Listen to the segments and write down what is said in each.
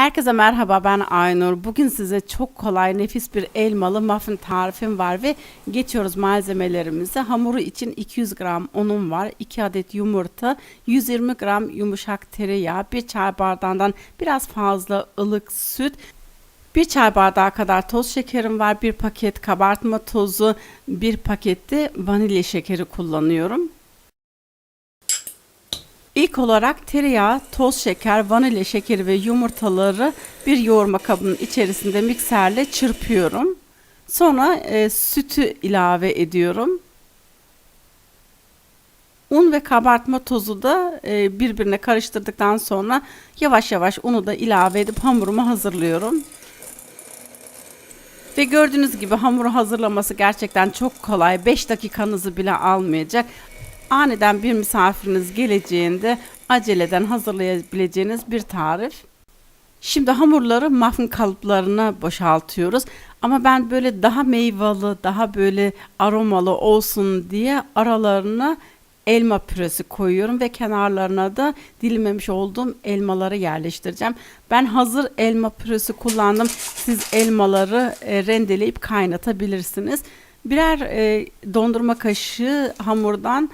Herkese merhaba ben Aynur. Bugün size çok kolay nefis bir elmalı muffin tarifim var ve geçiyoruz malzemelerimize. Hamuru için 200 gram unum var, 2 adet yumurta, 120 gram yumuşak tereyağı, 1 çay bardağından biraz fazla ılık süt, bir çay bardağı kadar toz şekerim var, bir paket kabartma tozu, bir pakette vanilya şekeri kullanıyorum. İlk olarak tereyağı, toz şeker, vanilya şekeri ve yumurtaları bir yoğurma kabının içerisinde mikserle çırpıyorum. Sonra e, sütü ilave ediyorum. Un ve kabartma tozu da e, birbirine karıştırdıktan sonra yavaş yavaş unu da ilave edip hamurumu hazırlıyorum. Ve gördüğünüz gibi hamuru hazırlaması gerçekten çok kolay. 5 dakikanızı bile almayacak aniden bir misafiriniz geleceğinde aceleden hazırlayabileceğiniz bir tarif. Şimdi hamurları muffin kalıplarına boşaltıyoruz. Ama ben böyle daha meyveli, daha böyle aromalı olsun diye aralarına elma püresi koyuyorum ve kenarlarına da dilimlemiş olduğum elmaları yerleştireceğim. Ben hazır elma püresi kullandım. Siz elmaları e, rendeleyip kaynatabilirsiniz. Birer e, dondurma kaşığı hamurdan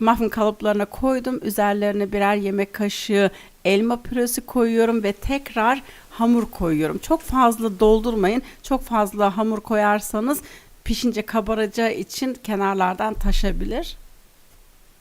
muffin kalıplarına koydum. Üzerlerine birer yemek kaşığı elma püresi koyuyorum ve tekrar hamur koyuyorum. Çok fazla doldurmayın. Çok fazla hamur koyarsanız pişince kabaracağı için kenarlardan taşabilir.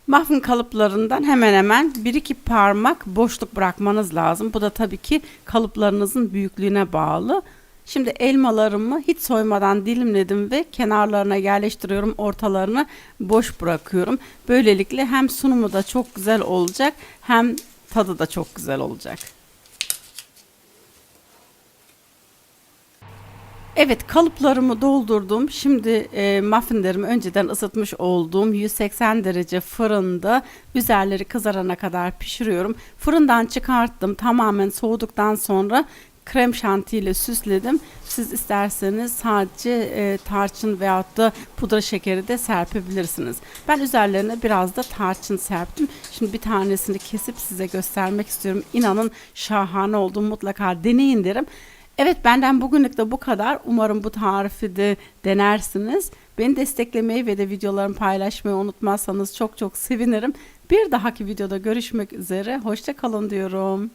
Muffin kalıplarından hemen hemen 1-2 parmak boşluk bırakmanız lazım. Bu da tabii ki kalıplarınızın büyüklüğüne bağlı. Şimdi elmalarımı hiç soymadan dilimledim ve kenarlarına yerleştiriyorum. Ortalarını boş bırakıyorum. Böylelikle hem sunumu da çok güzel olacak hem tadı da çok güzel olacak. Evet kalıplarımı doldurdum. Şimdi e, muffinlerimi önceden ısıtmış olduğum 180 derece fırında üzerleri kızarana kadar pişiriyorum. Fırından çıkarttım. Tamamen soğuduktan sonra krem şanti ile süsledim. Siz isterseniz sadece e, tarçın veyahut da pudra şekeri de serpebilirsiniz. Ben üzerlerine biraz da tarçın serptim. Şimdi bir tanesini kesip size göstermek istiyorum. İnanın şahane oldu. Mutlaka deneyin derim. Evet benden bugünlük de bu kadar. Umarım bu tarifi de denersiniz. Beni desteklemeyi ve de videolarımı paylaşmayı unutmazsanız çok çok sevinirim. Bir dahaki videoda görüşmek üzere. Hoşça kalın diyorum.